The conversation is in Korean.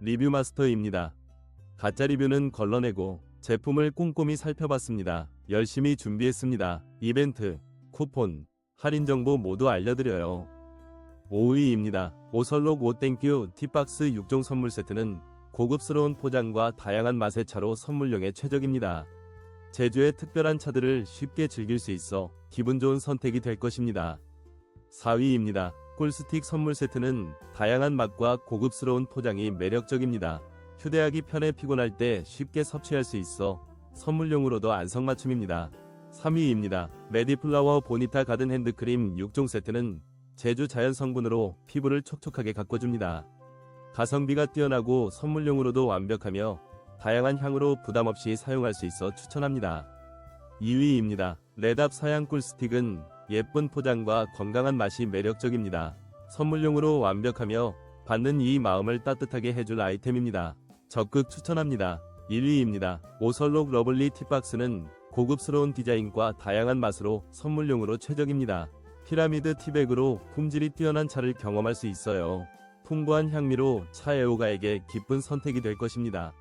리뷰 마스터입니다. 가짜 리뷰는 걸러내고 제품을 꼼꼼히 살펴봤습니다. 열심히 준비했습니다. 이벤트, 쿠폰, 할인 정보 모두 알려드려요. 5위입니다. 오설록 오땡큐 티박스 6종 선물 세트는 고급스러운 포장과 다양한 맛의 차로 선물용에 최적입니다. 제주의 특별한 차들을 쉽게 즐길 수 있어 기분 좋은 선택이 될 것입니다. 4위입니다. 꿀스틱 선물 세트는 다양한 맛과 고급스러운 포장이 매력적입니다. 휴대하기 편해 피곤할 때 쉽게 섭취할 수 있어 선물용으로도 안성맞춤입니다. 3위입니다. 메디플라워 보니타 가든 핸드크림 6종 세트는 제주 자연 성분으로 피부를 촉촉하게 가꿔줍니다. 가성비가 뛰어나고 선물용으로도 완벽하며 다양한 향으로 부담 없이 사용할 수 있어 추천합니다. 2위입니다. 레답 사양 꿀스틱은 예쁜 포장과 건강한 맛이 매력적입니다. 선물용으로 완벽하며 받는 이 마음을 따뜻하게 해줄 아이템입니다. 적극 추천합니다. 1위입니다. 오설록 러블리 팁박스는 고급스러운 디자인과 다양한 맛으로 선물용으로 최적입니다. 피라미드 티백으로 품질이 뛰어난 차를 경험할 수 있어요. 풍부한 향미로 차 애호가에게 기쁜 선택이 될 것입니다.